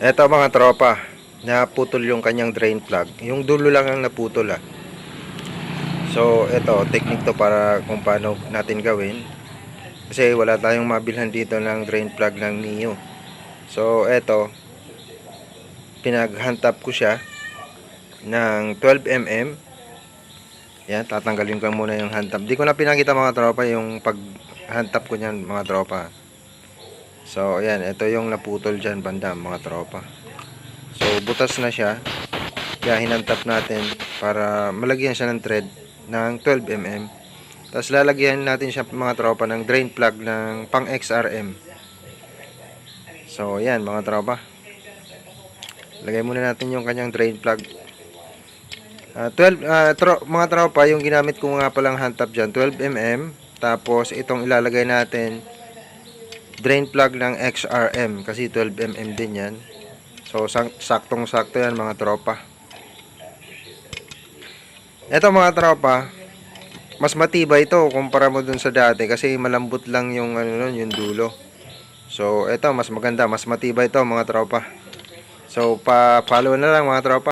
Eto mga tropa, naputol yung kanyang drain plug. Yung dulo lang ang naputol ah. So, eto, technique to para kung paano natin gawin. Kasi wala tayong mabilhan dito ng drain plug ng Mio. So, eto, pinaghantap ko siya ng 12mm. Yan, tatanggalin ko muna yung hantap. Di ko na pinakita mga tropa yung paghantap ko niyan mga tropa. So, ayan, ito yung naputol dyan banda mga tropa. So, butas na siya. Kaya hinantap natin para malagyan siya ng thread ng 12mm. Tapos lalagyan natin siya mga tropa ng drain plug ng pang XRM. So, ayan mga tropa. Lagay muna natin yung kanyang drain plug. Ah, 12 ah, tro- mga tropa, yung ginamit ko nga palang hantap dyan, 12mm. Tapos itong ilalagay natin drain plug ng XRM kasi 12mm din yan. So sak- saktong sakto yan mga tropa. Ito mga tropa, mas matibay ito kumpara mo dun sa dati kasi malambot lang yung ano nun, yung dulo. So ito mas maganda, mas matibay ito mga tropa. So pa follow na lang mga tropa.